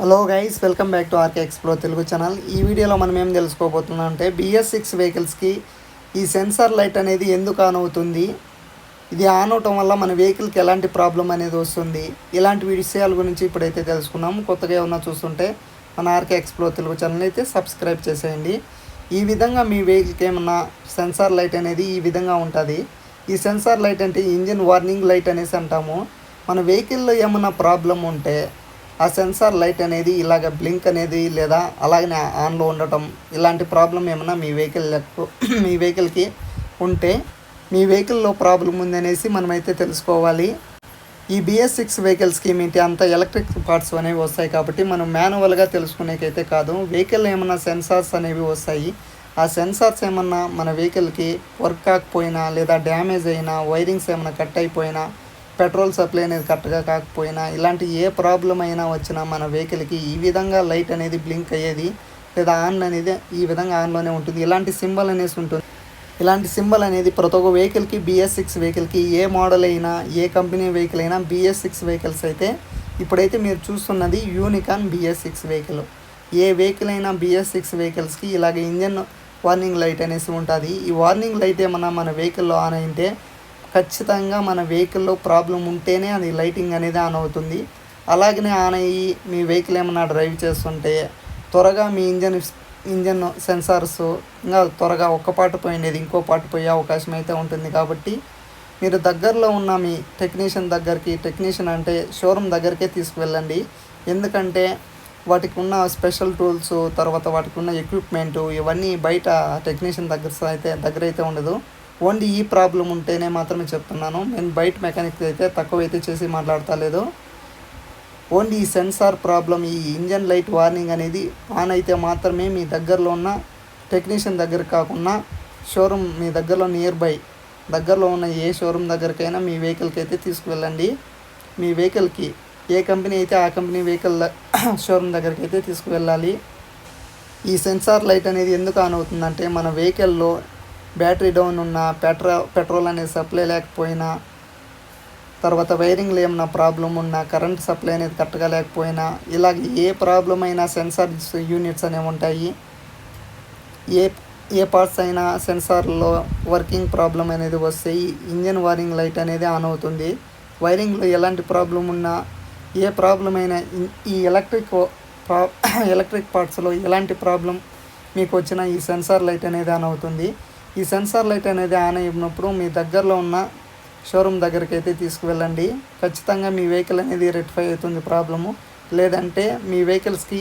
Hello guys welcome back to RK Explore Telugu channel. ఈ వీడియోలో మనం ఏం తెలుసుకోబోతున్నాం అంటే బిఎస్ సిక్స్ వెహికల్స్కి ఈ సెన్సార్ లైట్ అనేది ఎందుకు ఆన్ అవుతుంది? ఇది ఆన్ అవటం వల్ల మన వెహికల్కి ఎలాంటి ప్రాబ్లం అనేది వస్తుంది? ఇలాంటి విషయాల గురించి ఇప్పుడైతే తెలుసుకున్నాం కొత్తగా ఏమన్నా చూస్తుంటే మన ఆర్కే ఎక్స్ప్లో తెలుగు ఛానల్ అయితే సబ్స్క్రైబ్ చేసేయండి. ఈ విధంగా మీ వెహికల్కి ఏమన్నా సెన్సార్ లైట్ అనేది ఈ విధంగా ఉంటుంది? ఈ సెన్సార్ లైట్ అంటే ఇంజిన్ వార్నింగ్ లైట్ అనేసి అంటాము. మన వెహికల్లో ఏమన్నా ప్రాబ్లం ఉంటే ఆ సెన్సార్ లైట్ అనేది ఇలాగ బ్లింక్ అనేది లేదా అలాగనే ఆన్లో ఉండటం ఇలాంటి ప్రాబ్లం ఏమైనా మీ వెహికల్ మీ వెహికల్కి ఉంటే మీ వెహికల్లో ప్రాబ్లం ఉందనేసి మనమైతే తెలుసుకోవాలి. ఈ బిఎస్ సిక్స్ వెహికల్స్కి మీటి అంత ఎలక్ట్రిక్ పార్ట్స్ అనేవి వస్తాయి కాబట్టి మనం మాన్యువల్గా తెలుసుకునేకైతే కాదు. వెహికల్ ఏమన్నా సెన్సార్స్ అనేవి వస్తాయి. ఆ సెన్సార్స్ ఏమన్నా మన వెహికల్కి వర్క్ కాకపోయినా లేదా డ్యామేజ్ అయినా వైరింగ్స్ ఏమైనా కట్ అయిపోయినా పెట్రోల్ సప్లై అనేది కరెక్ట్గా కాకపోయినా ఇలాంటి ఏ ప్రాబ్లం అయినా వచ్చినా మన వెహికల్కి ఈ విధంగా లైట్ అనేది బ్లింక్ అయ్యేది లేదా ఆన్ అనేది ఈ విధంగా ఆన్లోనే ఉంటుంది. ఇలాంటి సింబల్ అనేసి ఉంటుంది. ఇలాంటి సింబల్ అనేది ప్రతి ఒక్క వెహికల్కి బిఎస్ సిక్స్ వెహికల్కి ఏ మోడల్ అయినా ఏ కంపెనీ వెహికల్ అయినా బిఎస్ సిక్స్ వెహికల్స్ అయితే ఇప్పుడైతే మీరు చూస్తున్నది యూనికాన్ బిఎస్ సిక్స్ వెహికల్. ఏ వెహికల్ అయినా బిఎస్ సిక్స్ వెహికల్స్కి ఇలాగే ఇంజన్ వార్నింగ్ లైట్ అనేసి ఉంటుంది. ఈ వార్నింగ్ లైట్ ఏమన్నా మన వెహికల్లో ఆన్ అయితే ఖచ్చితంగా మన వెహికల్లో ప్రాబ్లం ఉంటేనే అది లైటింగ్ అనేది ఆన్ అవుతుంది. అలాగనే ఆన్ అయ్యి మీ వెహికల్ ఏమైనా డ్రైవ్ చేస్తుంటే త్వరగా మీ ఇంజన్ ఇంజన్ సెన్సార్స్ ఇంకా త్వరగా ఒక్క పాటు పోయినది ఇంకో పాట పోయే అవకాశం అయితే ఉంటుంది కాబట్టి మీరు దగ్గరలో ఉన్న మీ టెక్నీషియన్ దగ్గరికి టెక్నీషియన్ అంటే షోరూమ్ దగ్గరికే తీసుకువెళ్ళండి. ఎందుకంటే వాటికి ఉన్న స్పెషల్ టూల్స్ తర్వాత వాటికి ఉన్న ఎక్విప్మెంట్ ఇవన్నీ బయట టెక్నీషియన్ దగ్గర అయితే దగ్గర అయితే ఉండదు. ఓన్లీ ఈ ప్రాబ్లం ఉంటేనే మాత్రమే చెప్తున్నాను. నేను బయట మెకానిక్ అయితే తక్కువ అయితే చేసి మాట్లాడతా లేదు. ఓన్లీ ఈ సెన్సార్ ప్రాబ్లం ఈ ఇంజన్ లైట్ వార్నింగ్ అనేది ఆన్ అయితే మాత్రమే మీ దగ్గరలో ఉన్న టెక్నీషియన్ దగ్గర కాకుండా షోరూమ్ మీ దగ్గరలో నియర్ బై దగ్గరలో ఉన్న ఏ షోరూమ్ దగ్గరకైనా మీ వెహికల్కి అయితే తీసుకువెళ్ళండి. మీ వెహికల్కి ఏ కంపెనీ అయితే ఆ కంపెనీ వెహికల్ షోరూమ్ దగ్గరికి అయితే తీసుకువెళ్ళాలి. ఈ సెన్సార్ లైట్ అనేది ఎందుకు ఆన్ అవుతుందంటే మన వెహికల్లో బ్యాటరీ డౌన్ ఉన్న పెట్రో పెట్రోల్ అనేది సప్లై లేకపోయినా తర్వాత వైరింగ్లో ఏమైనా ప్రాబ్లం ఉన్నా కరెంట్ సప్లై అనేది కరెక్ట్గా లేకపోయినా ఇలాగ ఏ ప్రాబ్లం అయినా సెన్సార్ యూనిట్స్ అనేవి ఉంటాయి. ఏ ఏ పార్ట్స్ అయినా సెన్సార్లో వర్కింగ్ ప్రాబ్లం అనేది వస్తే ఇంజన్ వైరింగ్ లైట్ అనేది ఆన్ అవుతుంది. వైరింగ్లో ఎలాంటి ప్రాబ్లం ఉన్నా ఏ ప్రాబ్లం అయినా ఈ ఎలక్ట్రిక్ ప్రా ఎలక్ట్రిక్ పార్ట్స్లో ఎలాంటి ప్రాబ్లం మీకు వచ్చిన ఈ సెన్సార్ లైట్ అనేది ఆన్ అవుతుంది. ఈ సెన్సార్ లైట్ అనేది ఆన్ అయినప్పుడు మీ దగ్గరలో ఉన్న షోరూమ్ దగ్గరికి అయితే తీసుకువెళ్ళండి. ఖచ్చితంగా మీ వెహికల్ అనేది రెక్టిఫై అవుతుంది ప్రాబ్లము. లేదంటే మీ వెహికల్స్కి